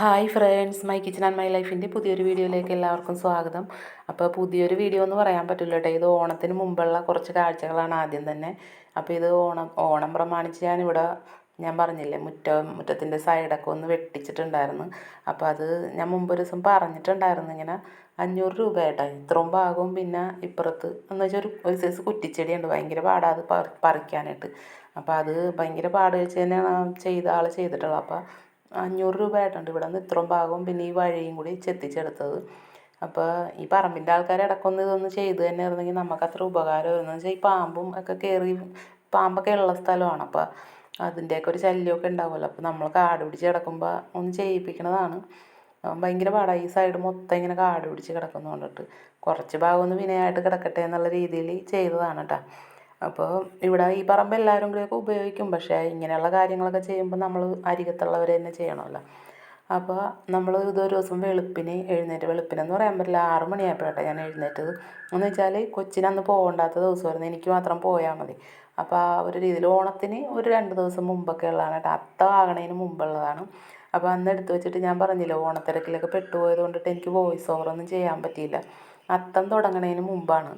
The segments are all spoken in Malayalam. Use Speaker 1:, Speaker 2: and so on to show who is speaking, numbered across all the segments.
Speaker 1: Hi friends my kitchen and my ലൈഫിന്റെ പുതിയൊരു വീഡിയോയിലേക്ക് എല്ലാവർക്കും സ്വാഗതം. അപ്പോൾ പുതിയൊരു വീഡിയോ എന്ന് പറയാൻ പറ്റില്ല കേട്ടോ. ഇത് ഓണത്തിന് മുമ്പുള്ള കുറച്ച് കാഴ്ചകളാണ് ആദ്യം തന്നെ. അപ്പോൾ ഇത് ഓണം ഓണം പ്രമാണിച്ച് ഞാനിവിടെ ഞാൻ പറഞ്ഞില്ലേ മുറ്റ മുറ്റത്തിന്റെ സൈഡൊക്കെ ഒന്ന് വെട്ടിച്ചിട്ടുണ്ടായിരുന്നു. അപ്പോൾ അത് ഞാൻ മുമ്പ് ഒരു ദിവസം പറഞ്ഞിട്ടുണ്ടായിരുന്നു ഇങ്ങനെ അഞ്ഞൂറ് രൂപ കേട്ടോ. ഇത്രയും ഭാഗവും പിന്നെ ഇപ്പുറത്ത് എന്ന് വെച്ചാൽ ഒരു ഒരു സൈസ് കുറ്റിച്ചെടിയുണ്ട്. ഭയങ്കര പാടാ അത് പറിക്കാനായിട്ട്. അപ്പോൾ അത് ഭയങ്കര പാട് വെച്ച് തന്നെയാണ് ചെയ്ത ആൾ ചെയ്തിട്ടുള്ളത്. അപ്പോൾ അഞ്ഞൂറ് രൂപ ആയിട്ടുണ്ട് ഇവിടെ നിന്ന് ഇത്രയും ഭാഗവും പിന്നെ ഈ വഴിയും കൂടി ചെത്തിച്ചെടുത്തത്. അപ്പോൾ ഈ പറമ്പിന്റെ ആൾക്കാർ ഇടയ്ക്കൊന്ന് ഇതൊന്ന് ചെയ്ത് തന്നെ ഇരുന്നെങ്കിൽ അത്ര ഉപകാരമായിരുന്നു വെച്ചാൽ ഈ പാമ്പും ഒക്കെ കയറി പാമ്പൊക്കെ ഉള്ള സ്ഥലമാണ്. അപ്പോൾ അതിന്റെയൊക്കെ ഒരു ശല്യമൊക്കെ ഉണ്ടാവുമല്ലോ. അപ്പോൾ നമ്മൾ കാട് പിടിച്ച് കിടക്കുമ്പോൾ ഒന്ന് ചെയ്യിപ്പിക്കണതാണ്. ഭയങ്കര പാടാണ് ഈ സൈഡ് മൊത്തം ഇങ്ങനെ കാട് പിടിച്ച് കിടക്കുന്നതുകൊണ്ടിട്ട്. കുറച്ച് ഭാഗം ഒന്ന് വിനയായിട്ട് കിടക്കട്ടെ എന്നുള്ള രീതിയിൽ ചെയ്തതാണ് കേട്ടോ അപ്പോൾ ഇവിടെ ഈ പറമ്പ് എല്ലാവരും കൂടിയൊക്കെ ഉപയോഗിക്കും. പക്ഷേ ഇങ്ങനെയുള്ള കാര്യങ്ങളൊക്കെ ചെയ്യുമ്പോൾ നമ്മൾ അരികത്തുള്ളവർ തന്നെ ചെയ്യണമല്ലോ. അപ്പോൾ നമ്മൾ ഇതൊരു ദിവസം വെളുപ്പിന് എഴുന്നേറ്റ് വെളുപ്പിനെന്ന് പറയാൻ പറ്റില്ല ആറ് മണിയായപ്പോഴാണ് ഞാൻ എഴുന്നേറ്റത്. എന്ന് വെച്ചാൽ കൊച്ചിനന്ന് പോകേണ്ടാത്ത ദിവസമായിരുന്നു എനിക്ക് മാത്രം പോയാൽ മതി. അപ്പോൾ ആ ഒരു രീതിയിൽ ഓണത്തിന് ഒരു രണ്ട് ദിവസം മുമ്പൊക്കെ ഉള്ളതാണ് കേട്ടോ. അത്ത ആകണതിന് മുമ്പുള്ളതാണ്. അപ്പോൾ അന്ന് എടുത്തു വെച്ചിട്ട് ഞാൻ പറഞ്ഞില്ല ഓണത്തിരക്കിലൊക്കെ പെട്ടുപോയത് കൊണ്ടിട്ട് എനിക്ക് വോയിസ് ഓവറൊന്നും ചെയ്യാൻ പറ്റിയില്ല. അത്തം തുടങ്ങണതിന് മുമ്പാണ്.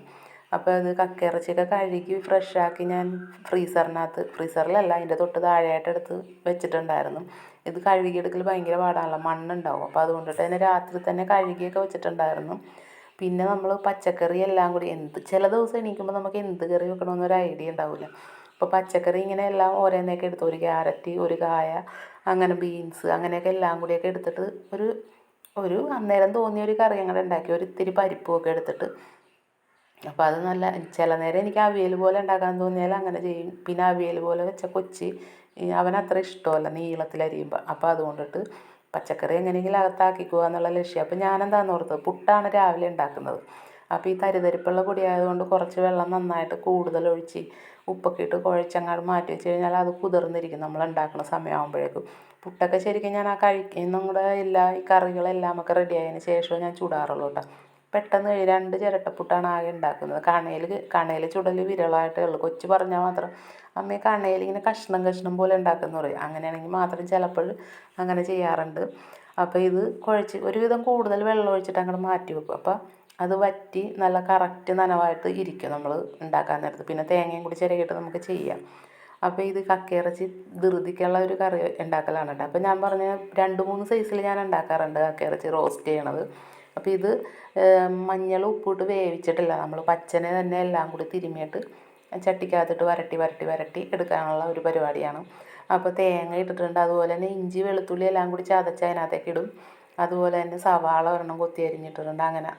Speaker 1: അപ്പോൾ അത് കക്കയിറച്ചിയൊക്കെ കഴുകി ഫ്രഷാക്കി ഞാൻ ഫ്രീസറിനകത്ത് ഫ്രീസറിലല്ല അതിന്റെ തൊട്ട് താഴെയായിട്ട് എടുത്ത് വെച്ചിട്ടുണ്ടായിരുന്നു. ഇത് കഴുകിയെടുക്കൽ ഭയങ്കര പാടാണല്ലോ മണ്ണുണ്ടാവും. അപ്പോൾ അതുകൊണ്ടിട്ട് തന്നെ രാത്രി തന്നെ കഴുകിയൊക്കെ വെച്ചിട്ടുണ്ടായിരുന്നു. പിന്നെ നമ്മൾ പച്ചക്കറി എല്ലാം കൂടി എന്ത് ചില ദിവസം എണീക്കുമ്പോൾ നമുക്ക് എന്ത് കറി വെക്കണമെന്നൊരു ഐഡിയ ഉണ്ടാവില്ല. അപ്പോൾ പച്ചക്കറി ഇങ്ങനെ എല്ലാം ഓരോന്നൊക്കെ എടുത്ത് ഒരു ക്യാരറ്റ് ഒരു കായ അങ്ങനെ ബീൻസ് അങ്ങനെയൊക്കെ എല്ലാം കൂടിയൊക്കെ എടുത്തിട്ട് ഒരു ഒരു അന്നേരം തോന്നിയ ഒരു കറി അങ്ങനെ ഉണ്ടാക്കി. ഒരു ഇത്തിരി പരിപ്പുമൊക്കെ എടുത്തിട്ട് അപ്പോൾ അത് നല്ല ചില നേരം എനിക്ക് അവിയൽ പോലെ ഉണ്ടാക്കാൻ തോന്നിയാൽ അങ്ങനെ ചെയ്യും. പിന്നെ അവിയൽ പോലെ വെച്ച കൊച്ചി അവൻ അത്ര ഇഷ്ടമല്ല നീളത്തിലരിയുമ്പോൾ അപ്പോൾ അതുകൊണ്ടിട്ട് പച്ചക്കറി എങ്ങനെയെങ്കിലും അകത്താക്കിക്കുക എന്നുള്ള ലക്ഷ്യം. അപ്പോൾ ഞാനെന്താണെന്ന് ഓർത്തത്? പുട്ടാണ് രാവിലെ ഉണ്ടാക്കുന്നത്. അപ്പോൾ ഈ തരിതരിപ്പുള്ള പൊടിയായതുകൊണ്ട് കുറച്ച് വെള്ളം നന്നായിട്ട് കൂടുതൽ ഒഴിച്ച് ഉപ്പൊക്കെ ഇട്ട് കുഴച്ചങ്ങാട് മാറ്റി വെച്ച് കഴിഞ്ഞാൽ അത് കുതിർന്നിരിക്കും. നമ്മൾ ഉണ്ടാക്കുന്ന സമയമാകുമ്പോഴേക്കും പുട്ടൊക്കെ ശരിക്കും ഞാൻ ആ കഴിക്കുന്നും കൂടെ എല്ലാ ഈ കറികളെല്ലാം ഒക്കെ റെഡി ആയതിന് ശേഷം ഞാൻ ചൂടാറുള്ളൂ കേട്ടോ. പെട്ടെന്ന് രണ്ട് ചിരട്ടപ്പുട്ടാണ് ആകെ ഉണ്ടാക്കുന്നത്. കണയിൽ കണയിൽ ചുടൽ വിരളമായിട്ടേ ഉള്ളൂ. കൊച്ചു പറഞ്ഞാൽ മാത്രം അമ്മയെ കണയിൽ ഇങ്ങനെ കഷ്ണം കഷ്ണം പോലെ ഉണ്ടാക്കുന്നു പറയും. അങ്ങനെയാണെങ്കിൽ മാത്രം ചിലപ്പോൾ അങ്ങനെ ചെയ്യാറുണ്ട്. അപ്പോൾ ഇത് കുഴച്ച് ഒരുവിധം കൂടുതൽ വെള്ളം ഒഴിച്ചിട്ട് അങ്ങോട്ട് മാറ്റി വെക്കും. അപ്പോൾ അത് വറ്റി നല്ല കറക്റ്റ് നനവായിട്ട് ഇരിക്കും നമ്മൾ ഉണ്ടാക്കാൻ നേരത്ത്. പിന്നെ തേങ്ങയും കൂടി ചിരകിയിട്ട് നമുക്ക് ചെയ്യാം. അപ്പോൾ ഇത് കക്കയിറച്ചി ധൃതിക്കുള്ള ഒരു കറി ഉണ്ടാക്കലാണ് കേട്ടോ. അപ്പോൾ ഞാൻ പറഞ്ഞ രണ്ട് മൂന്ന് സൈസിൽ ഞാൻ ഉണ്ടാക്കാറുണ്ട് കക്കയിറച്ചി റോസ്റ്റ് ചെയ്യണത്. അപ്പോൾ ഇത് മഞ്ഞൾ ഉപ്പിട്ട് വേവിച്ചിട്ടില്ല നമ്മൾ. പച്ചനെ തന്നെ എല്ലാം കൂടി തിരുമ്മിയിട്ട് ചട്ടിക്കകത്തിട്ട് വരട്ടി വരട്ടി വരട്ടി എടുക്കാനുള്ള ഒരു പരിപാടിയാണ്. അപ്പോൾ തേങ്ങ ഇട്ടിട്ടുണ്ട്. അതുപോലെ തന്നെ ഇഞ്ചി വെളുത്തുള്ളി എല്ലാം കൂടി ചതച്ച് അതിനകത്തേക്ക് ഇടും. അതുപോലെ തന്നെ സവാള ഒരെണ്ണം കൊത്തി അരിഞ്ഞിട്ടിട്ടുണ്ട് അങ്ങനെ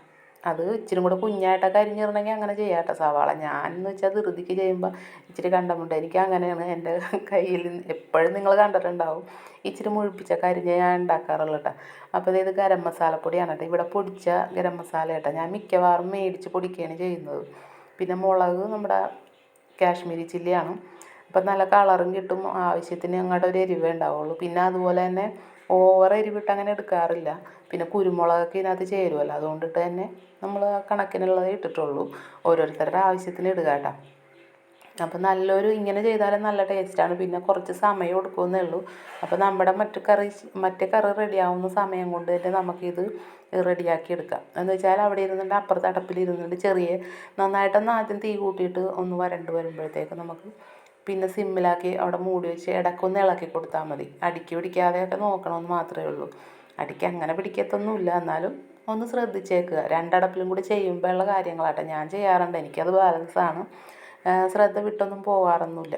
Speaker 1: അത് ഇച്ചിരി കൂടെ കുഞ്ഞായിട്ടൊക്കെ അരിഞ്ഞിടണമെങ്കിൽ അങ്ങനെ ചെയ്യാം കേട്ടോ സവാള. ഞാൻ എന്ന് വെച്ചാൽ ധൃതിക്ക് ചെയ്യുമ്പോൾ ഇച്ചിരി കണ്ടമുണ്ട്. എനിക്ക് അങ്ങനെയാണ് എന്റെ കയ്യിൽ എപ്പോഴും നിങ്ങൾ കണ്ടിട്ടുണ്ടാവും. ഇച്ചിരി മുഴുപ്പിച്ചൊക്കെ അരിഞ്ഞ് ഞാൻ ഉണ്ടാക്കാറുള്ളൂ കേട്ടോ അപ്പോൾ ഇത് ഗരം മസാലപ്പൊടിയാണ് കേട്ടോ ഇവിടെ പൊടിച്ച ഗരം മസാല കേട്ടോ ഞാൻ മിക്കവാറും മേടിച്ച് പൊടിക്കുകയാണ് ചെയ്യുന്നത്. പിന്നെ മുളക് നമ്മുടെ കാശ്മീരി ചില്ലിയാണ്. അപ്പം നല്ല കളറും കിട്ടും. ആവശ്യത്തിന് അങ്ങോട്ട് ഒരു എരിവേ ഉണ്ടാവുള്ളൂ. പിന്നെ അതുപോലെ തന്നെ ഓവർ എരിവിട്ട് അങ്ങനെ എടുക്കാറില്ല. പിന്നെ കുരുമുളകൊക്കെ ഇതിനകത്ത് ചേരുമല്ലോ അതുകൊണ്ടിട്ട് തന്നെ നമ്മൾ കണക്കിനുള്ളത് ഇട്ടിട്ടുള്ളൂ. ഓരോരുത്തരുടെ ആവശ്യത്തിന് ഇടുക കേട്ടോ. അപ്പം നല്ലൊരു ഇങ്ങനെ ചെയ്താലും നല്ല ടേസ്റ്റാണ് പിന്നെ കുറച്ച് സമയം എടുക്കുമെന്നേ ഉള്ളൂ. അപ്പം നമ്മുടെ മറ്റു കറി മറ്റേ കറി റെഡിയാവുന്ന സമയം കൊണ്ട് തന്നെ നമുക്കിത് റെഡിയാക്കി എടുക്കാം. എന്ന് വെച്ചാൽ അവിടെ ഇരുന്നിട്ട് അപ്പുറത്ത് അടപ്പിൽ ചെറിയ നന്നായിട്ടൊന്ന് ആദ്യം തീ കൂട്ടിയിട്ട് ഒന്ന് വരണ്ട് വരുമ്പോഴത്തേക്ക് നമുക്ക് പിന്നെ സിമ്മിലാക്കി അവിടെ മൂടി വെച്ച് ഇടയ്ക്കൊന്ന് ഇളക്കി കൊടുത്താൽ മതി. അടിക്ക് പിടിക്കാതെയൊക്കെ നോക്കണമെന്ന് മാത്രമേ ഉള്ളൂ. അടിക്ക് അങ്ങനെ പിടിക്കത്തൊന്നുമില്ല. എന്നാലും ഒന്ന് ശ്രദ്ധിച്ചേക്കുക. രണ്ടടപ്പിലും കൂടി ചെയ്യുമ്പോഴുള്ള കാര്യങ്ങളാട്ടെ ഞാൻ ചെയ്യാറുണ്ട്. എനിക്കത് ബാലൻസാണ് ശ്രദ്ധ വിട്ടൊന്നും പോകാറൊന്നുമില്ല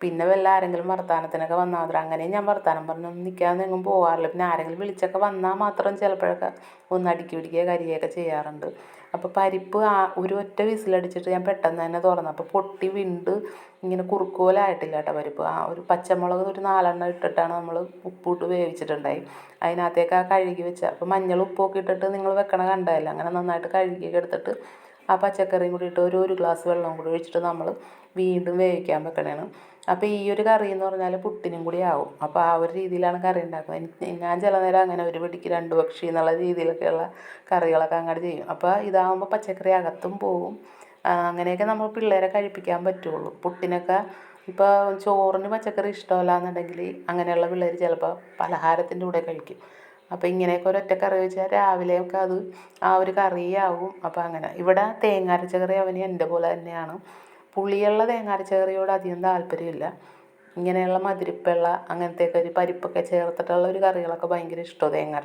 Speaker 1: പിന്നെ വല്ല ആരെങ്കിലും വർത്തമാനത്തിനൊക്കെ വന്നാൽ മാത്രം അങ്ങനെയും ഞാൻ വർത്തമാനം പറഞ്ഞൊന്നും നിൽക്കാതെ എങ്ങും പോകാറില്ല പിന്നെ ആരെങ്കിലും വിളിച്ചൊക്കെ വന്നാൽ മാത്രം ചിലപ്പോഴൊക്കെ ഒന്ന് അടുക്കി പിടിക്കുക കരിയൊക്കെ ചെയ്യാറുണ്ട്. അപ്പോൾ പരിപ്പ് ആ ഒരു ഒറ്റ വിസിലടിച്ചിട്ട് ഞാൻ പെട്ടെന്ന് തന്നെ തുറന്നു. അപ്പോൾ പൊട്ടി വിണ്ട് ഇങ്ങനെ കുറുക്കോലായിട്ടില്ല കേട്ടോ പരിപ്പ്. ആ ഒരു പച്ചമുളക് ഒരു നാലെണ്ണം ഇട്ടിട്ടാണ് നമ്മൾ ഉപ്പിട്ട് വേവിച്ചിട്ടുണ്ടായി. അതിനകത്തേക്ക് ആ കഴുകി വെച്ച അപ്പോൾ മഞ്ഞൾ ഉപ്പൊക്കെ ഇട്ടിട്ട് നിങ്ങൾ വെക്കണ കണ്ടതല്ല? അങ്ങനെ നന്നായിട്ട് കഴുകിയൊക്കെ എടുത്തിട്ട് ആ പച്ചക്കറിയും കൂടി ഇട്ട് ഒരു ഒരു ഗ്ലാസ് വെള്ളം കൂടി ഒഴിച്ചിട്ട് നമ്മൾ വീണ്ടും വേവിക്കാൻ വെക്കണതാണ് അപ്പോൾ ഈ ഒരു കറി എന്ന് പറഞ്ഞാൽ പുട്ടിനും കൂടി ആവും. അപ്പോൾ ആ ഒരു രീതിയിലാണ് കറി ഉണ്ടാക്കുന്നത് ഞാൻ ചില നേരം അങ്ങനെ ഒരു പിടിക്ക് രണ്ട് പക്ഷി എന്നുള്ള രീതിയിലൊക്കെയുള്ള കറികളൊക്കെ അങ്ങോട്ട് ചെയ്യും. അപ്പോൾ ഇതാകുമ്പോൾ പച്ചക്കറി അകത്തും പോവും. അങ്ങനെയൊക്കെ നമ്മൾ പിള്ളേരെ കഴിപ്പിക്കാൻ പറ്റുള്ളൂ. പുട്ടിനൊക്കെ ഇപ്പോൾ ചോറിന് പച്ചക്കറി ഇഷ്ടമല്ല എന്നുണ്ടെങ്കിൽ അങ്ങനെയുള്ള പിള്ളേർ ചിലപ്പോൾ പലഹാരത്തിന്റെ കൂടെ കഴിക്കും. അപ്പോൾ ഇങ്ങനെയൊക്കെ ഒരൊറ്റ കറി വെച്ചാൽ രാവിലെയൊക്കെ അത് ആ ഒരു കറിയാവും. അപ്പോൾ അങ്ങനെ. ഇവിടെ തേങ്ങ അരച്ച കറി അവന് എന്റെ പോലെ തന്നെയാണ്. പുളിയുള്ള തേങ്ങ അരച്ച കറിയോട് അധികം താല്പര്യമില്ല. ഇങ്ങനെയുള്ള മധുരിപ്പുള്ള അങ്ങനത്തെയൊക്കെ ഒരു പരിപ്പൊക്കെ ചേർത്തിട്ടുള്ള ഒരു കറികളൊക്കെ ഭയങ്കര ഇഷ്ടമാണ് തേങ്ങ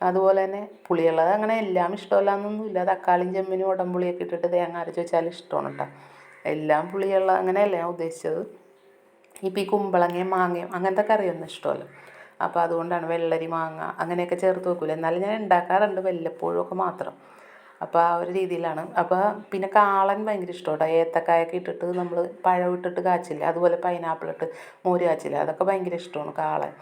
Speaker 1: അതുപോലെ തന്നെ പുളിയുള്ളത് അങ്ങനെ എല്ലാം ഇഷ്ടമല്ല എന്നൊന്നുമില്ല. തക്കാളിയും ചെമ്മിനും ഉടമ്പുളിയൊക്കെ ഇട്ടിട്ട് തേങ്ങ അരച്ച് വെച്ചാൽ ഇഷ്ടമാണ് കേട്ടോ. എല്ലാം പുളിയുള്ള അങ്ങനെയല്ല ഞാൻ ഉദ്ദേശിച്ചത്. ഇപ്പം ഈ കുമ്പളങ്ങയും മാങ്ങയും അങ്ങനത്തെ കറിയൊന്നും ഇഷ്ടമല്ല. അപ്പോൾ അതുകൊണ്ടാണ് വെള്ളരി മാങ്ങ അങ്ങനെയൊക്കെ ചേർത്ത് വെക്കില്ല എന്നാലും ഞാൻ ഉണ്ടാക്കാറുണ്ട് വല്ലപ്പോഴും ഒക്കെ മാത്രം. അപ്പോൾ ആ ഒരു രീതിയിലാണ്. അപ്പോൾ പിന്നെ കാളൻ ഭയങ്കര ഇഷ്ടമാണ് ഏത്തക്കായൊക്കെ ഇട്ടിട്ട് നമ്മൾ പഴം ഇട്ടിട്ട് കാച്ചില്ല? അതുപോലെ പൈനാപ്പിൾ ഇട്ട് മോര് കാച്ചില്ല? അതൊക്കെ ഭയങ്കര ഇഷ്ടമാണ് കാളൻ.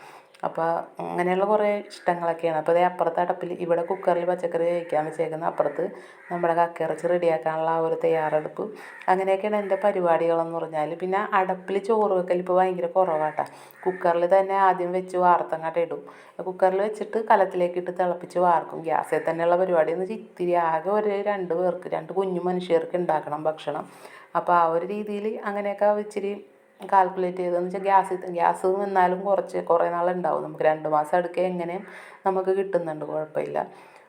Speaker 1: അപ്പോൾ അങ്ങനെയുള്ള കുറേ ഇഷ്ടങ്ങളൊക്കെയാണ്. അപ്പോൾ അതേ അപ്പുറത്തെ അടുപ്പിൽ ഇവിടെ കുക്കറിൽ പച്ചക്കറി വേവിക്കാൻ വെച്ചേക്കുന്ന അപ്പുറത്ത് നമ്മുടെ കക്കയിറച്ചി റെഡിയാക്കാനുള്ള ആ ഒരു തയ്യാറെടുപ്പ്. അങ്ങനെയൊക്കെയാണ് എന്റെ പരിപാടികളെന്ന് പറഞ്ഞാൽ പിന്നെ അടപ്പിൽ ചോറ് വെക്കൽ ഇപ്പോൾ ഭയങ്കര കുറവാട്ടാ. കുക്കറിൽ തന്നെ ആദ്യം വെച്ച് വാർത്തങ്ങാട്ട് ഇടും. കുക്കറിൽ വെച്ചിട്ട് കലത്തിലേക്ക് ഇട്ട് തിളപ്പിച്ച് വാർക്കും. ഗ്യാസിൽ തന്നെയുള്ള പരിപാടി എന്ന് വെച്ചാൽ ഇത്തിരി ആകെ ഒരു രണ്ട് പേർക്ക് രണ്ട് കുഞ്ഞു മനുഷ്യർക്ക് ഉണ്ടാക്കണം ഭക്ഷണം. അപ്പോൾ ആ ഒരു രീതിയിൽ അങ്ങനെയൊക്കെ ഇച്ചിരി കാൽക്കുലേറ്റ് ചെയ്തതെന്ന് വെച്ചാൽ ഗ്യാസ് ഗ്യാസ് വന്നാലും കുറച്ച് കുറേ നാളുണ്ടാവും. നമുക്ക് രണ്ട് മാസം അടുക്കെ എങ്ങനെയും നമുക്ക് കിട്ടുന്നുണ്ട് കുഴപ്പമില്ല.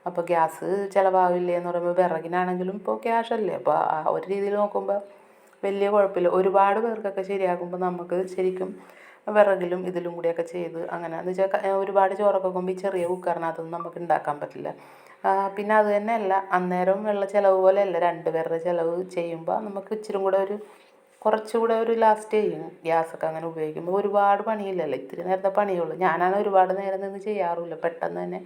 Speaker 1: അപ്പോൾ ഗ്യാസ് ചിലവാകില്ലേ എന്ന് പറയുമ്പോൾ വിറകിനാണെങ്കിലും ഇപ്പോൾ ക്യാഷ് അല്ലേ? അപ്പോൾ ആ ഒരു രീതിയിൽ നോക്കുമ്പോൾ വലിയ കുഴപ്പമില്ല. ഒരുപാട് പേർക്കൊക്കെ ശരിയാക്കുമ്പോൾ നമുക്ക് ശരിക്കും വിറകിലും ഇതിലും കൂടിയൊക്കെ ചെയ്ത് അങ്ങനെ എന്ന് വെച്ചാൽ ഒരുപാട് ചോറൊക്കെ വെക്കുമ്പോൾ ഈ ചെറിയ കുക്കറിനകത്തൊന്നും നമുക്ക് ഉണ്ടാക്കാൻ പറ്റില്ല. പിന്നെ അത് തന്നെയല്ല അന്നേരം ഉള്ള ചിലവ് പോലെയല്ല. രണ്ട് പേരുടെ ചിലവ് ചെയ്യുമ്പോൾ നമുക്ക് ഇച്ചിരി കൂടെ ഒരു കുറച്ചുകൂടെ ഒരു ലാസ്റ്റ് ചെയ്യും. ഗ്യാസൊക്കെ അങ്ങനെ ഉപയോഗിക്കുമ്പോൾ ഒരുപാട് പണിയില്ലല്ലോ. ഇത്തിരി നേരത്തെ പണിയുള്ളൂ. ഞാനാണ് ഒരുപാട് നേരം നിന്ന് ചെയ്യാറുമില്ല പെട്ടെന്ന് തന്നെ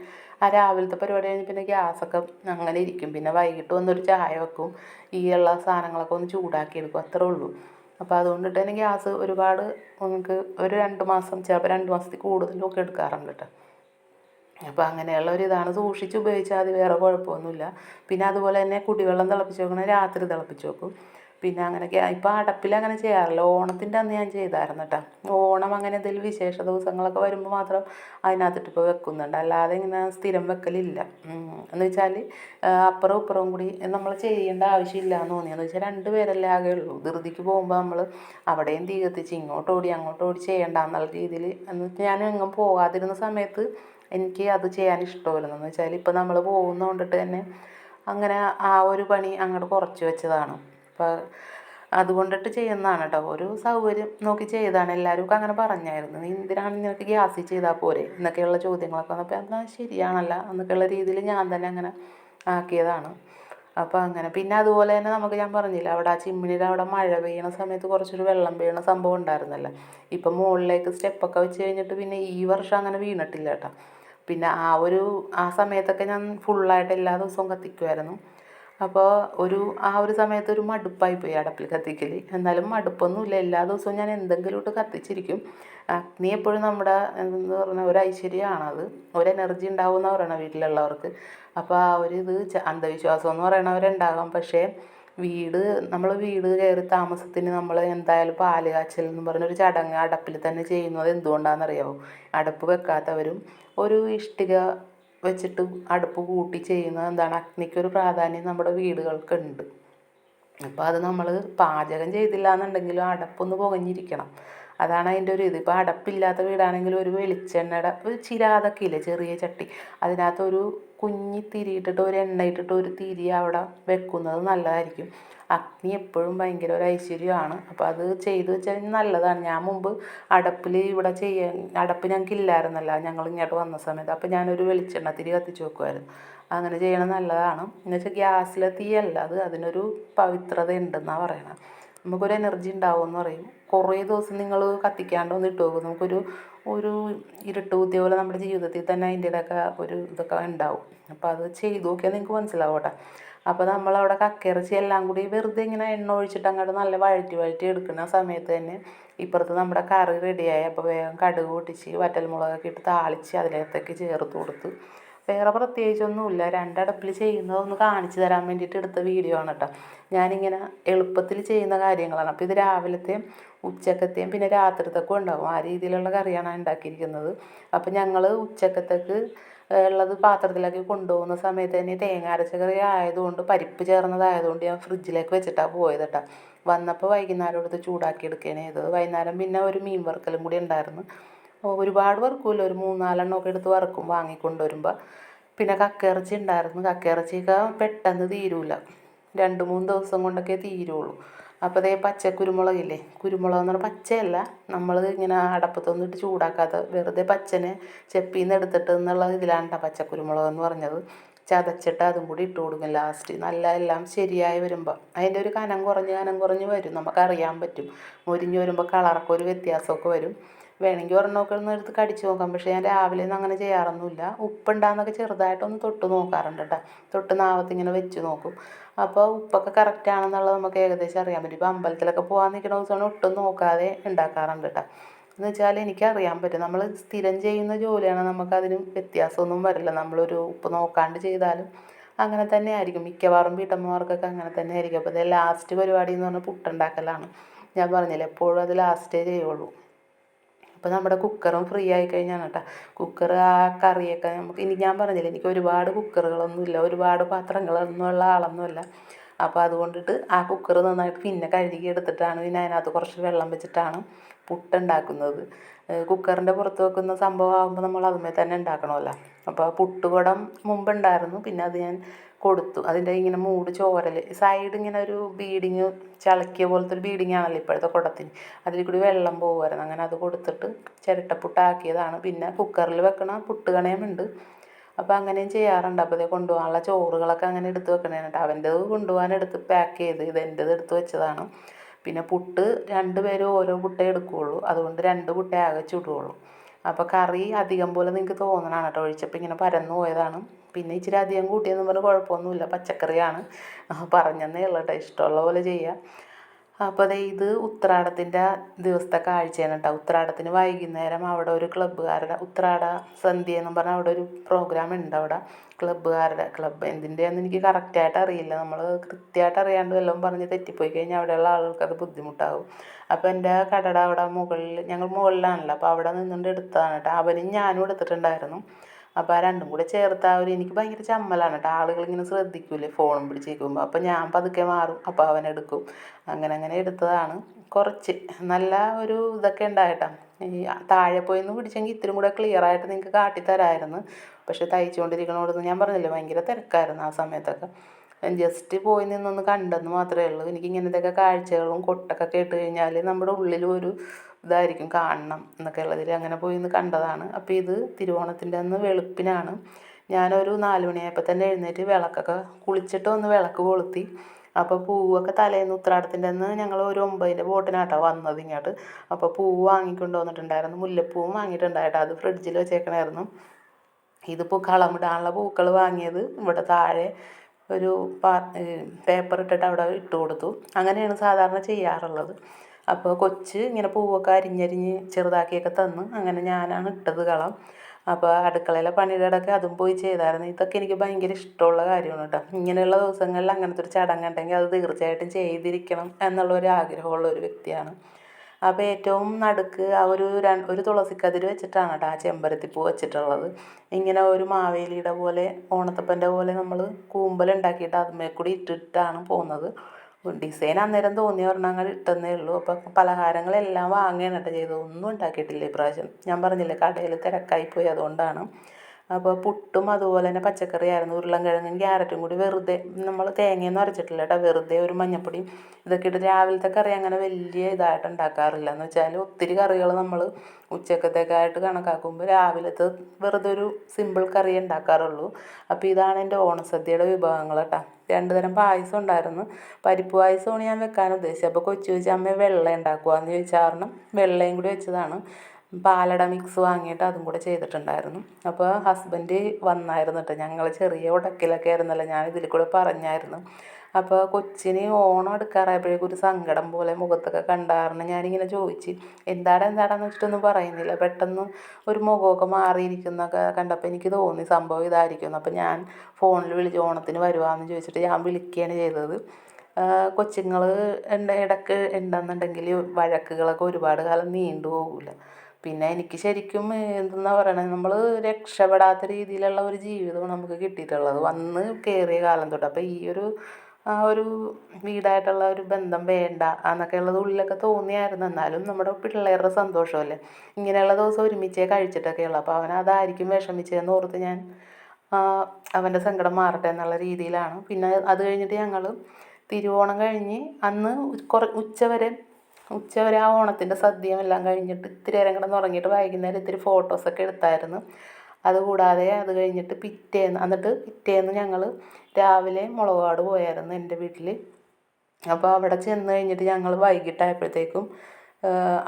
Speaker 1: ആ രാവിലത്തെ പരിപാടി കഴിഞ്ഞ് പിന്നെ ഗ്യാസൊക്കെ അങ്ങനെ ഇരിക്കും. പിന്നെ വൈകിട്ട് വന്നൊരു ചായ വെക്കും. ഈ ഉള്ള സാധനങ്ങളൊക്കെ ഒന്ന് ചൂടാക്കി എടുക്കും. അത്രേ ഉള്ളൂ. അപ്പോൾ അതുകൊണ്ടിട്ട് തന്നെ ഗ്യാസ് ഒരുപാട് നമുക്ക് ഒരു രണ്ട് മാസം ചിലപ്പോൾ രണ്ട് മാസത്തിൽ കൂടുതലും ഒക്കെ എടുക്കാറുണ്ട് കേട്ടോ അപ്പോൾ അങ്ങനെയുള്ള ഒരു ഇതാണ്. സൂക്ഷിച്ച് ഉപയോഗിച്ചാൽ അത് വേറെ കുഴപ്പമൊന്നുമില്ല. പിന്നെ അതുപോലെ തന്നെ കുടിവെള്ളം തിളപ്പിച്ച് വെക്കണത് രാത്രി തിളപ്പിച്ച് വെക്കും. പിന്നെ അങ്ങനെ ഇപ്പം അടപ്പിൽ അങ്ങനെ ചെയ്യാറില്ല. ഓണത്തിന്റെ അന്ന് ഞാൻ ചെയ്തായിരുന്നു കേട്ടോ ഓണം അങ്ങനെ എന്തെങ്കിലും വിശേഷ ദിവസങ്ങളൊക്കെ വരുമ്പോൾ മാത്രം അതിനകത്തിട്ട് ഇപ്പോൾ വെക്കുന്നുണ്ട്. അല്ലാതെ ഇങ്ങനെ സ്ഥിരം വെക്കലില്ല. എന്ന് വെച്ചാൽ അപ്പുറവും ഇപ്പുറവും കൂടി നമ്മൾ ചെയ്യേണ്ട ആവശ്യമില്ല എന്ന് തോന്നി. എന്ന് വെച്ചാൽ രണ്ട് പേരല്ലേ ആകെ ഉള്ളൂ. ധൃതിക്ക് പോകുമ്പോൾ നമ്മൾ അവിടെയും തീ കത്തിച്ച് ഇങ്ങോട്ട് ഓടി അങ്ങോട്ട് ഓടി ചെയ്യേണ്ട എന്നുള്ള രീതിയിൽ എന്ന് വെച്ചാൽ ഞാൻ എങ്ങും പോകാതിരുന്ന സമയത്ത് എനിക്ക് അത് ചെയ്യാൻ ഇഷ്ടമായിരുന്നു. എന്ന് വെച്ചാൽ ഇപ്പം നമ്മൾ പോകുന്നതുകൊണ്ടിട്ട് തന്നെ അങ്ങനെ ആ ഒരു പണി അങ്ങോട്ട് കുറച്ച് വെച്ചതാണ്. അപ്പോൾ അതുകൊണ്ടിട്ട് ചെയ്യുന്നതാണ് കേട്ടോ ഒരു സൗകര്യം നോക്കി ചെയ്താണ് എല്ലാവരും അങ്ങനെ പറഞ്ഞായിരുന്നു. നീ എന്തിനാണ് നിനക്ക് ഗ്യാസിൽ ചെയ്താൽ പോരെ? എന്നൊക്കെയുള്ള ചോദ്യങ്ങളൊക്കെ വന്നപ്പോൾ എന്നാൽ ശരിയാണല്ല എന്നൊക്കെയുള്ള രീതിയിൽ ഞാൻ തന്നെ അങ്ങനെ ആക്കിയതാണ്. അപ്പോൾ അങ്ങനെ. പിന്നെ അതുപോലെ തന്നെ നമുക്ക് ഞാൻ പറഞ്ഞില്ല അവിടെ ആ ചിമ്മിനിയുടെ അവിടെ മഴ പെയ്യണ സമയത്ത് കുറച്ചൊരു വെള്ളം വീണ സംഭവം ഉണ്ടായിരുന്നല്ലോ. ഇപ്പം മുകളിലേക്ക് സ്റ്റെപ്പൊക്കെ വെച്ച് കഴിഞ്ഞിട്ട് പിന്നെ ഈ വർഷം അങ്ങനെ വീണിട്ടില്ല കേട്ടോ പിന്നെ ആ ഒരു ആ സമയത്തൊക്കെ ഞാൻ ഫുള്ളായിട്ട് എല്ലാ ദിവസവും കത്തിക്കുമായിരുന്നു അപ്പോൾ ഒരു ആ ഒരു സമയത്ത് ഒരു മടുപ്പായി പോയി അടുപ്പിൽ കത്തിക്കൽ എന്നാലും മടുപ്പൊന്നുമില്ല. എല്ലാ ദിവസവും ഞാൻ എന്തെങ്കിലും ഇട്ട് കത്തിച്ചിരിക്കും അഗ്നി എപ്പോഴും നമ്മുടെ എന്ന് പറഞ്ഞാൽ ഒരു ഐശ്വര്യമാണത് ഒരു എനർജി ഉണ്ടാവും എന്ന് പറയണം വീട്ടിലുള്ളവർക്ക്. അപ്പോൾ ആ ഒരു ഇത് അന്ധവിശ്വാസം എന്ന് പറയണവരുണ്ടാകാം. പക്ഷേ വീട് നമ്മൾ വീട് കയറി താമസത്തിന് നമ്മൾ എന്തായാലും പാൽ കാച്ചൽ എന്ന് പറഞ്ഞൊരു ചടങ്ങ് അടപ്പിൽ തന്നെ ചെയ്യുന്നത് എന്തുകൊണ്ടാണെന്നറിയാമോ അടപ്പ് വെക്കാത്തവരും ഒരു ഇഷ്ടിക വെച്ചിട്ട് അടുപ്പ് കൂട്ടി ചെയ്യുന്നത് എന്താണ്? അഗ്നിക്കൊരു പ്രാധാന്യം നമ്മുടെ വീടുകൾക്കുണ്ട്. അപ്പോൾ അത് നമ്മൾ പാചകം ചെയ്തില്ല എന്നുണ്ടെങ്കിലും അടപ്പൊന്ന് പുകഞ്ഞിരിക്കണം. അതാണ് അതിന്റെ ഒരു ഇത്. ഇപ്പോൾ അടപ്പില്ലാത്ത വീടാണെങ്കിൽ ഒരു വെളിച്ചെണ്ണയുടെ ഒരു ചിരാതൊക്കെ ഇല്ലേ? ചെറിയ ചട്ടി. അതിനകത്ത് ഒരു കുഞ്ഞി തിരിയിട്ടിട്ട് ഒരു എണ്ണ ഇട്ടിട്ട് ഒരു തിരി അവിടെ വെക്കുന്നത് നല്ലതായിരിക്കും. അഗ്നി എപ്പോഴും ഭയങ്കര ഒരു ഐശ്വര്യമാണ്. അപ്പോൾ അത് ചെയ്തു വെച്ചാൽ നല്ലതാണ്. ഞാൻ മുമ്പ് അടപ്പിൽ ഇവിടെ ചെയ്യാൻ അടപ്പ് ഞങ്ങൾക്ക് ഇല്ലായിരുന്നല്ലോ. ഞങ്ങൾ ഇങ്ങോട്ട് വന്ന സമയത്ത്. അപ്പോൾ ഞാനൊരു വെളിച്ചെണ്ണ തിരി കത്തിച്ച് വെക്കുമായിരുന്നു അങ്ങനെ ചെയ്യണത് നല്ലതാണ്. എന്ന് വെച്ചാൽ ഗ്യാസിലെ തീയല്ല അത്. അതിനൊരു പവിത്രത ഉണ്ടെന്നാണ് പറയണത് നമുക്കൊരു എനർജി ഉണ്ടാവും എന്ന് പറയും. കുറേ ദിവസം നിങ്ങൾ കത്തിക്കാണ്ട് ഒന്ന് ഇട്ട് നോക്കും. നമുക്കൊരു ഒരു ഇരുട്ട് കുത്തിയ പോലെ നമ്മുടെ ജീവിതത്തിൽ തന്നെ അതിന്റെതൊക്കെ ഒരു ഇതൊക്കെ ഉണ്ടാവും. അപ്പോൾ അത് ചെയ്തു നോക്കിയാൽ നിങ്ങൾക്ക് മനസ്സിലാവും കേട്ടോ. അപ്പോൾ നമ്മൾ അവിടെ കക്കിറച്ചി എല്ലാം കൂടി വെറുതെ ഇങ്ങനെ എണ്ണ ഒഴിച്ചിട്ട് അങ്ങോട്ട് നല്ല വഴറ്റി വഴറ്റി എടുക്കുന്ന സമയത്ത് തന്നെ ഇപ്പുറത്ത് നമ്മുടെ കറി റെഡിയായി അപ്പോൾ വേഗം കടുക് പൊട്ടിച്ച് വറ്റൽമുളകൊക്കെ ഇട്ട് താളിച്ച് അതിനകത്തേക്ക് ചേർത്ത് കൊടുത്ത്. വേറെ പ്രത്യേകിച്ചൊന്നുമില്ല. രണ്ടടപ്പിൽ ചെയ്യുന്നതൊന്ന് കാണിച്ചു തരാൻ വേണ്ടിയിട്ട് എടുത്ത വീഡിയോ ആണ് കേട്ടോ. ഞാനിങ്ങനെ എളുപ്പത്തിൽ ചെയ്യുന്ന കാര്യങ്ങളാണ്. അപ്പോൾ ഇത് രാവിലത്തെയും ഉച്ചക്കത്തെയും പിന്നെ രാത്രിത്തേക്കും ഉണ്ടാകും ആ രീതിയിലുള്ള കറിയാണ് ഉണ്ടാക്കിയിരിക്കുന്നത്. അപ്പോൾ ഞങ്ങൾ ഉച്ചക്കത്തേക്ക് ഉള്ളത് പാത്രത്തിലാക്കി കൊണ്ടുപോകുന്ന സമയത്ത് തന്നെ തേങ്ങ അരച്ച കറി ആയതുകൊണ്ട് പരിപ്പ് ചേർന്നതായതുകൊണ്ട് ഞാൻ ഫ്രിഡ്ജിലേക്ക് വെച്ചിട്ടാണ് പോയത് കേട്ടോ. വന്നപ്പോൾ വൈകുന്നേരം എടുത്ത് ചൂടാക്കി എടുക്കുകയാണ് ചെയ്തത്. വൈകുന്നേരം പിന്നെ ഒരു മീൻ വറുക്കലും കൂടി ഉണ്ടായിരുന്നു. ഒരുപാട് വറുക്കില്ല ഒരു മൂന്നാലെണ്ണമൊക്കെ എടുത്ത് വറുക്കും വാങ്ങിക്കൊണ്ടുവരുമ്പോൾ പിന്നെ കക്കയിറച്ചി ഉണ്ടായിരുന്നു. കക്കയിറച്ചിയൊക്കെ പെട്ടെന്ന് തീരൂല. രണ്ട് മൂന്ന് ദിവസം കൊണ്ടൊക്കെ തീരുള്ളൂ. അപ്പോൾ അതേ പച്ച കുരുമുളകില്ലേ? കുരുമുളക് എന്ന് പറഞ്ഞാൽ പച്ചയല്ല. നമ്മൾ ഇങ്ങനെ അടപ്പത്തൊന്നും ഇട്ട് ചൂടാക്കാത്ത വെറുതെ പച്ചനെ ചെപ്പിയിൽ നിന്ന് എടുത്തിട്ട് എന്നുള്ള ഇതിലാണ് കേട്ടോ പച്ചക്കുരുമുളക് എന്ന് പറഞ്ഞത്. ചതച്ചിട്ട് അതും കൂടി ഇട്ട് കൊടുക്കും ലാസ്റ്റ് നല്ല എല്ലാം ശരിയായി വരുമ്പോൾ അതിന്റെ ഒരു കനം കുറഞ്ഞ് കനം കുറഞ്ഞ് വരും. നമുക്കറിയാൻ പറ്റും. മുരിഞ്ഞ് വരുമ്പോൾ കളറൊക്കെ ഒരു വ്യത്യാസമൊക്കെ വരും. വേണമെങ്കിൽ ഒരെണ്ണമൊക്കെ ഒന്ന് എടുത്ത് കടിച്ച് നോക്കാം. പക്ഷേ ഞാൻ രാവിലെ ഒന്നും അങ്ങനെ ചെയ്യാറൊന്നുമില്ല. ഉപ്പുണ്ടാകുന്നൊക്കെ ചെറുതായിട്ടൊന്ന് തൊട്ട് നോക്കാറുണ്ട് കേട്ടോ. തൊട്ട് നാവത്ത് ഇങ്ങനെ വെച്ച് നോക്കും. അപ്പോൾ ഉപ്പൊക്കെ കറക്റ്റ് ആണെന്നുള്ളത് നമുക്ക് ഏകദേശം അറിയാൻ പറ്റും. ഇപ്പോൾ അമ്പലത്തിലൊക്കെ പോകാൻ നിൽക്കുന്ന ദിവസമാണ് ഒട്ടും നോക്കാതെ ഉണ്ടാക്കാറുണ്ട് കേട്ടോ. എന്ന് വെച്ചാൽ എനിക്കറിയാൻ പറ്റും. നമ്മൾ സ്ഥിരം ചെയ്യുന്ന ജോലിയാണ് നമുക്കതിന് വ്യത്യാസമൊന്നും വരില്ല. നമ്മളൊരു ഉപ്പ് നോക്കാണ്ട് ചെയ്താലും അങ്ങനെ തന്നെ ആയിരിക്കും മിക്കവാറും വീട്ടമ്മമാർക്കൊക്കെ അങ്ങനെ തന്നെ ആയിരിക്കും അപ്പോൾ ഇത് ലാസ്റ്റ് പരിപാടി എന്ന് പറഞ്ഞാൽ പുട്ടുണ്ടാക്കലാണ്. ഞാൻ പറഞ്ഞില്ല എപ്പോഴും അത് ലാസ്റ്റേ ചെയ്യുള്ളൂ അപ്പോൾ നമ്മുടെ കുക്കറും ഫ്രീ ആയി കഴിഞ്ഞാണ് കേട്ടോ. കുക്കർ ആ കറിയൊക്കെ നമുക്ക് ഇനി ഞാൻ പറഞ്ഞില്ലേ എനിക്ക് ഒരുപാട് കുക്കറുകളൊന്നുമില്ല ഒരുപാട് പാത്രങ്ങളൊന്നും ഉള്ള ആളൊന്നുമല്ല അപ്പോൾ അതുകൊണ്ടിട്ട് ആ കുക്കർ നന്നായിട്ട് പിന്നെ കഴുകി എടുത്തിട്ടാണ് പിന്നെ അതിനകത്ത് കുറച്ച് വെള്ളം വെച്ചിട്ടാണ് പുട്ടുണ്ടാക്കുന്നത് കുക്കറിന്റെ പുറത്ത് വെക്കുന്ന സംഭവം ആകുമ്പോൾ നമ്മൾ അതുമേ തന്നെ ഉണ്ടാക്കണമല്ലോ. അപ്പോൾ പുട്ടുകുടം മുമ്പുണ്ടായിരുന്നു പിന്നെ അത് ഞാൻ കൊടുത്തു. അതിന്റെ ഇങ്ങനെ മൂട് ചോരൽ സൈഡ് ഇങ്ങനെ ഒരു ബീഡിങ് ചളക്കിയ പോലത്തെ ഒരു ബീഡിങ് ആണല്ലോ ഇപ്പോഴത്തെ കുടത്തിന് അതിൽ കൂടി വെള്ളം പോകുമായിരുന്നു അങ്ങനെ അത് കൊടുത്തിട്ട് ചിരട്ടപ്പുട്ടാക്കിയതാണ്. പിന്നെ കുക്കറിൽ വെക്കണ പുട്ടുകണയുമുണ്ട് അപ്പോൾ അങ്ങനെയും ചെയ്യാറുണ്ട്. അപ്പോൾ ഇതേ കൊണ്ടുപോകാനുള്ള ചോറുകളൊക്കെ അങ്ങനെ എടുത്ത് വെക്കണേ കേട്ടോ അവന്റെത് കൊണ്ടുപോകാൻ എടുത്ത് പാക്ക് ചെയ്ത് ഇത് എന്റെത് എടുത്ത് വെച്ചതാണ്. പിന്നെ പുട്ട് രണ്ട് പേരും ഓരോ പുട്ടേ എടുക്കുകയുള്ളൂ അതുകൊണ്ട് രണ്ട് പുട്ടേ ആകെ ചുടുകയുള്ളൂ അപ്പോൾ കറി അധികം പോലെ നിങ്ങൾക്ക് തോന്നണതാണ് കേട്ടോ ഒഴിച്ചപ്പോൾ ഇങ്ങനെ പരന്നു പോയതാണ്. പിന്നെ ഇച്ചിരി അധികം കൂട്ടിയെന്ന് പറഞ്ഞാൽ കുഴപ്പമൊന്നുമില്ല. പച്ചക്കറിയാണ്. പറഞ്ഞെന്നേ ഉള്ളൂ കേട്ടോ. ഇഷ്ടമുള്ള പോലെ ചെയ്യാം. അപ്പോൾ ദേ ഇത് ഉത്രാടത്തിന്റെ ദിവസത്തെ കാഴ്ചയാണ് കേട്ടോ. ഉത്രാടത്തിന് വൈകുന്നേരം അവിടെ ഒരു ക്ലബ്ബുകാരുടെ ഉത്രാട സന്ധ്യ എന്നും പറഞ്ഞാൽ അവിടെ ഒരു പ്രോഗ്രാം ഉണ്ട് അവിടെ. ക്ലബ്ബുകാരുടെ ക്ലബ്ബ് എന്തിന്റെയാണെന്ന് എനിക്ക് കറക്റ്റായിട്ട് അറിയില്ല. നമ്മൾ കൃത്യമായിട്ട് അറിയാണ്ട് വല്ലതും പറഞ്ഞ് തെറ്റിപ്പോയി കഴിഞ്ഞാൽ അവിടെയുള്ള ആളുകൾക്ക് അത് ബുദ്ധിമുട്ടാകും അപ്പോൾ എന്റെ കടയുടെ അവിടെ മുകളിൽ ഞങ്ങൾ മുകളിലാണല്ലോ. അപ്പോൾ അവിടെ നിന്നുകൊണ്ട് എടുത്തതാണ് കേട്ടോ. അവനും ഞാനും എടുത്തിട്ടുണ്ടായിരുന്നു. അപ്പോൾ ആ രണ്ടും കൂടെ ചേർത്ത് ഒരു എനിക്ക് ഭയങ്കര ചമ്മലാണ് കേട്ടോ ആളുകൾ ഇങ്ങനെ ശ്രദ്ധിക്കൂലേ ഫോണും പിടിച്ചിരിക്കുമ്പോൾ അപ്പോൾ ഞാൻ പതുക്കെ മാറും. അപ്പോൾ അവൻ എടുക്കും. അങ്ങനെ അങ്ങനെ എടുത്തതാണ്. കുറച്ച് നല്ല ഒരു ഇതൊക്കെ ഉണ്ടായിട്ടാ. ഈ താഴെ പോയിന്ന് പിടിച്ചെങ്കിൽ ഇത്തിരി കൂടെ ക്ലിയർ ആയിട്ട് നിങ്ങൾക്ക് കാട്ടിത്തരായിരുന്നു. പക്ഷെ തയ്ച്ചുകൊണ്ടിരിക്കണോടത്ത് ഞാൻ പറഞ്ഞില്ലേ ഭയങ്കര തിരക്കായിരുന്നു ആ സമയത്തൊക്കെ. ജസ്റ്റ് പോയി നിന്നൊന്ന് കണ്ടെന്ന് മാത്രമേ ഉള്ളൂ. എനിക്ക് ഇങ്ങനത്തെയൊക്കെ കാഴ്ചകളും കൊട്ടൊക്കെ കേട്ട് കഴിഞ്ഞാൽ നമ്മുടെ ഉള്ളിലും ഒരു ഇതായിരിക്കും കാണണം എന്നൊക്കെ ഉള്ളതിൽ അങ്ങനെ പോയി നിന്ന് കണ്ടതാണ്. അപ്പോൾ ഇത് തിരുവോണത്തിന്റെ അന്ന് വെളുപ്പിനാണ്. ഞാനൊരു നാല് മണിയായപ്പോൾ തന്നെ എഴുന്നേറ്റ് വിളക്കൊക്കെ കുളിച്ചിട്ട് ഒന്ന് വിളക്ക് കൊളുത്തി. അപ്പോൾ പൂവൊക്കെ തലേന്ന് ഉത്രാടത്തിന്റെ അന്ന് ഞങ്ങൾ ഒരു ഒമ്പതിന്റെ ബോട്ടിനാട്ടോ വന്നത് ഇങ്ങോട്ട്. അപ്പോൾ പൂവ് വാങ്ങിക്കൊണ്ട് വന്നിട്ടുണ്ടായിരുന്നു. മുല്ലപ്പൂവും വാങ്ങിയിട്ടുണ്ടായിട്ടോ. അത് ഫ്രിഡ്ജിൽ വെച്ചേക്കണമായിരുന്നു ഇതിപ്പോൾ കളമിടാനുള്ള പൂക്കൾ വാങ്ങിയത് ഇവിടെ താഴെ ഒരു പേപ്പർ ഇട്ടിട്ട് അവിടെ ഇട്ട് കൊടുത്തു. അങ്ങനെയാണ് സാധാരണ ചെയ്യാറുള്ളത്. അപ്പോൾ കൊച്ച് ഇങ്ങനെ പൂവൊക്കെ അരിഞ്ഞരിഞ്ഞ് ചെറുതാക്കിയൊക്കെ തന്നു അങ്ങനെ ഞാനാണ് ഇട്ടത് കളം. അപ്പോൾ അടുക്കളയിലെ പണിയുടെ അതും പോയി ചെയ്തായിരുന്നു. ഇതൊക്കെ എനിക്ക് ഭയങ്കര ഇഷ്ടമുള്ള കാര്യമാണ് കേട്ടോ. ഇങ്ങനെയുള്ള ദിവസങ്ങളിൽ അങ്ങനത്തെ ഒരു ചടങ്ങുണ്ടെങ്കിൽ അത് തീർച്ചയായിട്ടും ചെയ്തിരിക്കണം എന്നുള്ള ഒരു ആഗ്രഹമുള്ള ഒരു വ്യക്തിയാണ്. അപ്പോൾ ഏറ്റവും നടുക്ക് ആ ഒരു ഒരു തുളസിക്കതിര് വെച്ചിട്ടാണ് കേട്ടോ ആ ചെമ്പരത്തിപ്പൂ വെച്ചിട്ടുള്ളത്. ഇങ്ങനെ ഒരു മാവേലിയുടെ പോലെ ഓണത്തപ്പന്റെ പോലെ നമ്മൾ കൂമ്പലുണ്ടാക്കിയിട്ട് അതിന്മേൽ കൂടി ഇട്ടിട്ടാണ് പോകുന്നത്. ഡിസൈൻ അന്നേരം തോന്നിയ ഒരെണ്ണങ്ങൾ ഇട്ടെന്നേ ഉള്ളൂ. അപ്പം പലഹാരങ്ങളെല്ലാം വാങ്ങുകയാണ് കേട്ടോ ചെയ്തത്. ഒന്നും ഉണ്ടാക്കിയിട്ടില്ല ഇപ്രാവശ്യം ഞാൻ പറഞ്ഞില്ലേ കടയിൽ തിരക്കായിപ്പോയി അതുകൊണ്ടാണ്. അപ്പോൾ പുട്ടും അതുപോലെ തന്നെ പച്ചക്കറിയായിരുന്നു ഉരുളൻകിഴങ്ങും ക്യാരറ്റും കൂടി വെറുതെ നമ്മൾ തേങ്ങയൊന്നും അരച്ചിട്ടില്ല കേട്ടോ. വെറുതെ ഒരു മഞ്ഞപ്പൊടിയും ഇതൊക്കെ ഇട്ട് രാവിലത്തെ കറി അങ്ങനെ വലിയ ഇതായിട്ട് ഉണ്ടാക്കാറില്ല എന്ന് വെച്ചാൽ ഒത്തിരി കറികൾ നമ്മൾ ഉച്ചക്കത്തേക്കായിട്ട് കണക്കാക്കുമ്പോൾ രാവിലത്തെ വെറുതെ ഒരു സിമ്പിൾ കറി ഉണ്ടാക്കാറുള്ളൂ. അപ്പോൾ ഇതാണ് എന്റെ ഓണസദ്യയുടെ വിഭവങ്ങൾ കേട്ടോ. രണ്ട് തരം പായസം ഉണ്ടായിരുന്നു. പരിപ്പ് പായസമാണ് ഞാൻ വെക്കാൻ ഉദ്ദേശിച്ചത്. അപ്പോൾ കൊച്ചു ചോദിച്ചാൽ അമ്മ ഉണ്ടാക്കുക ഉണ്ടാക്കുവാന്ന് ചോദിച്ചാൽ കാരണം വെള്ളയും കൂടി വെച്ചതാണ്. പാലട മിക്സ് വാങ്ങിയിട്ട് അതും കൂടെ ചെയ്തിട്ടുണ്ടായിരുന്നു. അപ്പോൾ ഹസ്ബൻഡ് വന്നായിരുന്നു കേട്ടോ ഞങ്ങൾ ചെറിയ ഉടക്കിലൊക്കെ ആയിരുന്നല്ലോ ഞാൻ ഇതിൽ കൂടെ പറഞ്ഞായിരുന്നു. അപ്പോൾ കൊച്ചിന് ഓണം എടുക്കാറായപ്പോഴേക്കും ഒരു സങ്കടം പോലെ മുഖത്തൊക്കെ കണ്ടായിരുന്നു. ഞാനിങ്ങനെ ചോദിച്ച് എന്താടാ എന്താടാന്ന് വെച്ചിട്ടൊന്നും പറയുന്നില്ല. പെട്ടെന്ന് ഒരു മുഖമൊക്കെ മാറിയിരിക്കുന്നൊക്കെ കണ്ടപ്പോൾ എനിക്ക് തോന്നി സംഭവം ഇതായിരിക്കും. അപ്പോൾ ഞാൻ ഫോണിൽ വിളിച്ച് ഓണത്തിന് വരുവാന്ന് ചോദിച്ചിട്ട് ഞാൻ വിളിക്കുകയാണ് ചെയ്തത്. കൊച്ചുങ്ങൾ ഇടയ്ക്ക് ഉണ്ടെന്നുണ്ടെങ്കിൽ വഴക്കുകളൊക്കെ ഒരുപാട് കാലം നീണ്ടു പോകില്ല പിന്നെ എനിക്ക് ശരിക്കും എന്തെന്നാ പറയണത് നമ്മൾ രക്ഷപ്പെടാത്ത രീതിയിലുള്ള ഒരു ജീവിതമാണ് നമുക്ക് കിട്ടിയിട്ടുള്ളത്. വന്ന് കയറിയ കാലം തൊട്ട് അപ്പം ഈ ഒരു ആ ഒരു വീടായിട്ടുള്ള ഒരു ബന്ധം വേണ്ട എന്നൊക്കെ ഉള്ളത് ഉള്ളിലൊക്കെ തോന്നിയായിരുന്നു. എന്നാലും നമ്മുടെ പിള്ളേരുടെ സന്തോഷമല്ലേ? ഇങ്ങനെയുള്ള ദിവസം ഒരുമിച്ചേ കഴിച്ചിട്ടൊക്കെ ഉള്ളു. അപ്പോൾ അവൻ അതായിരിക്കും വിഷമിച്ചതെന്ന് ഓർത്ത് ഞാൻ അവന്റെ സങ്കടം മാറട്ടെ എന്നുള്ള രീതിയിലാണ്. പിന്നെ അത് കഴിഞ്ഞിട്ട് ഞങ്ങൾ തിരുവോണം കഴിഞ്ഞ് അന്ന് കുറ ഉച്ചവരെ ഉച്ചവരെ ആ ഓണത്തിന്റെ സദ്യയും എല്ലാം കഴിഞ്ഞിട്ട് ഇത്തിരി നേരം കിടന്ന് ഉറങ്ങിയിട്ട് വൈകുന്നേരം ഇത്തിരി ഫോട്ടോസൊക്കെ എടുത്തായിരുന്നു. അതുകൂടാതെ അത് കഴിഞ്ഞിട്ട് പിറ്റേന്ന് എന്നിട്ട് പിറ്റേന്ന് ഞങ്ങൾ രാവിലെ മുളകാട് പോയായിരുന്നു എന്റെ വീട്ടിൽ അപ്പോൾ അവിടെ ചെന്ന് കഴിഞ്ഞിട്ട് ഞങ്ങൾ വൈകിട്ടായപ്പോഴത്തേക്കും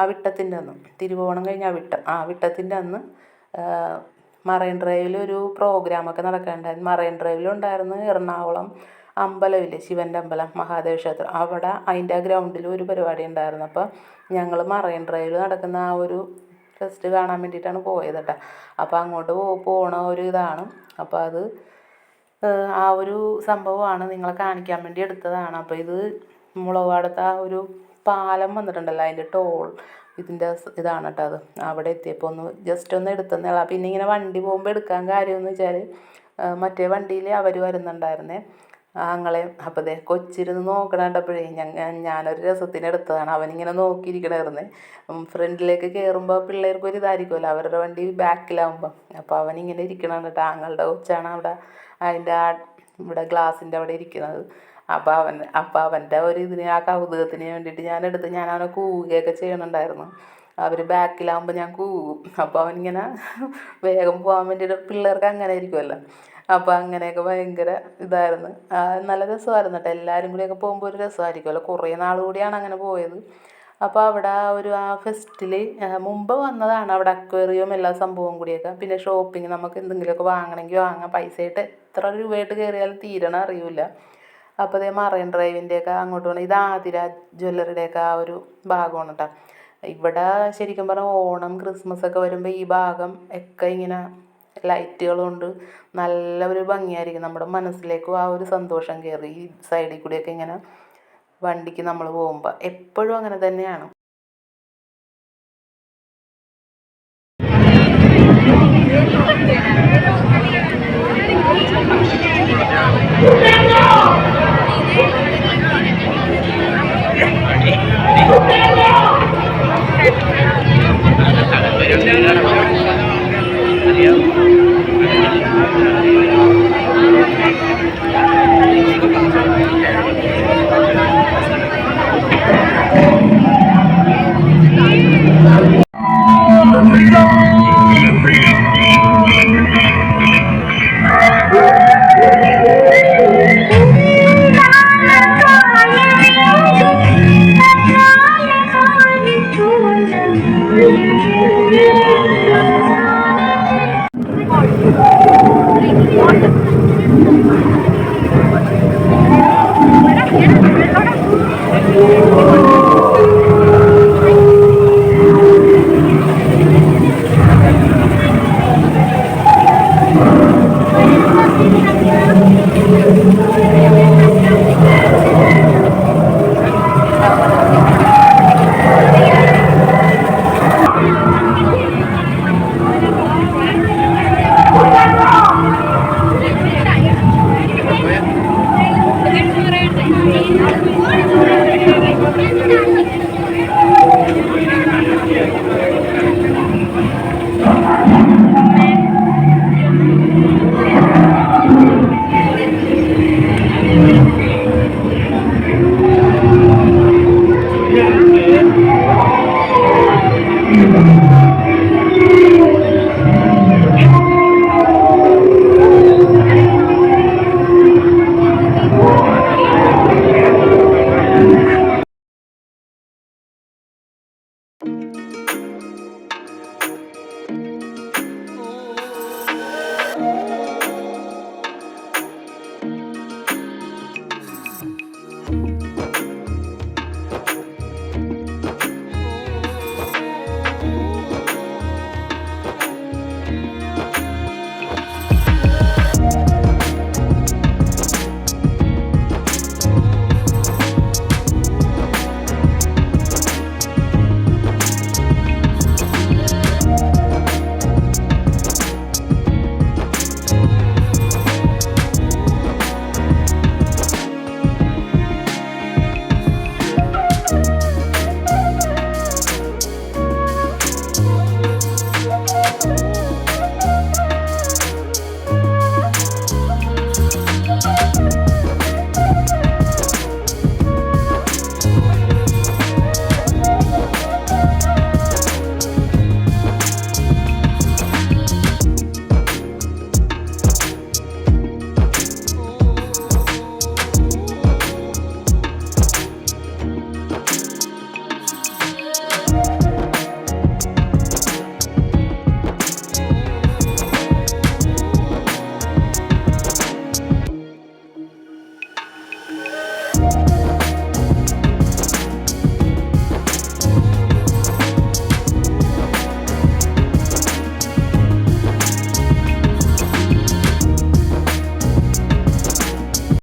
Speaker 1: അവിട്ടത്തിന്റെ അന്ന് തിരുവോണം കഴിഞ്ഞ് അവിട്ടം ആ അവിട്ടത്തിന്റെ അന്ന് മറൈൻ ഡ്രൈവിൽ ഒരു പ്രോഗ്രാമൊക്കെ നടക്കാനുണ്ടായിരുന്നു. മറൈൻ ഡ്രൈവിലുണ്ടായിരുന്നു എറണാകുളം അമ്പലമില്ലേ? ശിവന്റെ അമ്പലം മഹാദേവ ക്ഷേത്രം. അവിടെ അതിന്റെ ആ ഗ്രൗണ്ടിൽ ഒരു പരിപാടി ഉണ്ടായിരുന്നു. അപ്പോൾ ഞങ്ങൾ മറൈൻ ഡ്രൈവിൽ നടക്കുന്ന ആ ഒരു ഫെസ്റ്റ് കാണാൻ വേണ്ടിയിട്ടാണ് പോയത് കേട്ടോ അപ്പോൾ അങ്ങോട്ട് പോണ ഒരു ഇതാണ്. അപ്പോൾ അത് ആ ഒരു സംഭവമാണ് നിങ്ങളെ കാണിക്കാൻ വേണ്ടി എടുത്തതാണ്. അപ്പോൾ ഇത് മുളവാടത്ത് ആ ഒരു പാലം വന്നിട്ടുണ്ടല്ലോ അതിന്റെ ടോൾ ഇതിന്റെ ഇതാണ് കേട്ടോ അത്. അവിടെ എത്തിയപ്പോൾ ഒന്ന് ജസ്റ്റ് ഒന്ന് എടുത്തന്നേ പിന്നെ ഇങ്ങനെ വണ്ടി പോകുമ്പോൾ എടുക്കാൻ കാര്യമെന്ന് വെച്ചാൽ മറ്റേ വണ്ടിയിൽ അവർ വരുന്നുണ്ടായിരുന്നേ. ആങ്ങളെ അപ്പോൾ ദേ കൊച്ചിരുന്ന് നോക്കണ കണ്ടപ്പോഴേ ഞങ്ങ ഞാനൊരു രസത്തിന് എടുത്തതാണ്. അവനിങ്ങനെ നോക്കിയിരിക്കണായിരുന്നേ. ഫ്രണ്ടിലേക്ക് കയറുമ്പോൾ പിള്ളേർക്ക് ഒരു ഇതായിരിക്കുമല്ലോ. അവരുടെ വണ്ടി ബാക്കിലാവുമ്പം. അപ്പോൾ അവനിങ്ങനെ ഇരിക്കണം കേട്ടോ. ആങ്ങളുടെ കൊച്ചാണ് അവിടെ അതിന്റെ ആ ഇവിടെ ഗ്ലാസിന്റെ അവിടെ ഇരിക്കുന്നത്. അപ്പോൾ അവൻ അപ്പോൾ അവന്റെ ഒരു ഇതിന് ആ കൗതുകത്തിന് വേണ്ടിയിട്ട് ഞാൻ എടുത്ത് ഞാൻ അവനെ കൂവുകയൊക്കെ ചെയ്യണുണ്ടായിരുന്നു. അവർ ബാക്കിലാവുമ്പോൾ ഞാൻ കൂവും. അപ്പോൾ അവനിങ്ങനെ വേഗം പോകാൻ വേണ്ടിയിട്ട് പിള്ളേർക്ക് അങ്ങനെ ആയിരിക്കുമല്ലോ അപ്പോൾ അങ്ങനെയൊക്കെ ഭയങ്കര ഇതായിരുന്നു. നല്ല രസമായിരുന്നു കേട്ടോ എല്ലാവരും കൂടിയൊക്കെ പോകുമ്പോൾ ഒരു രസമായിരിക്കുമല്ലോ കുറേ നാൾ കൂടിയാണ് അങ്ങനെ പോയത്. അപ്പോൾ അവിടെ ഒരു ആ ഫെസ്റ്റിൽ മുമ്പ് വന്നതാണ് അവിടെ അക്വേറിയവും എല്ലാ സംഭവവും കൂടിയൊക്കെ. പിന്നെ ഷോപ്പിംഗ് നമുക്ക് എന്തെങ്കിലുമൊക്കെ വാങ്ങണമെങ്കിൽ വാങ്ങാം. പൈസയായിട്ട് എത്ര രൂപയായിട്ട് കയറിയാലും തീരണം അറിയില്ല. അപ്പോൾ അതേ മറൈൻ ഡ്രൈവിന്റെയൊക്കെ അങ്ങോട്ട് പോകണം ഇത് ആതിര ജ്വല്ലറിയുടെയൊക്കെ ആ ഒരു ഭാഗമാണ് കേട്ടോ ഇവിടെ ശരിക്കും പറഞ്ഞാൽ ഓണം ക്രിസ്മസ് ഒക്കെ വരുമ്പോൾ ഈ ഭാഗം ഒക്കെ ഇങ്ങനെ ലൈറ്റുകൾ കൊണ്ട് നല്ല ഒരു ഭംഗിയായിരിക്കും. നമ്മുടെ മനസ്സിലേക്കും ആ ഒരു സന്തോഷം കയറി. ഈ സൈഡിൽ കൂടിയൊക്കെ ഇങ്ങനെ വണ്ടിക്ക് നമ്മൾ പോകുമ്പോൾ എപ്പോഴും അങ്ങനെ തന്നെയാണ്.
Speaker 2: Thank you. video.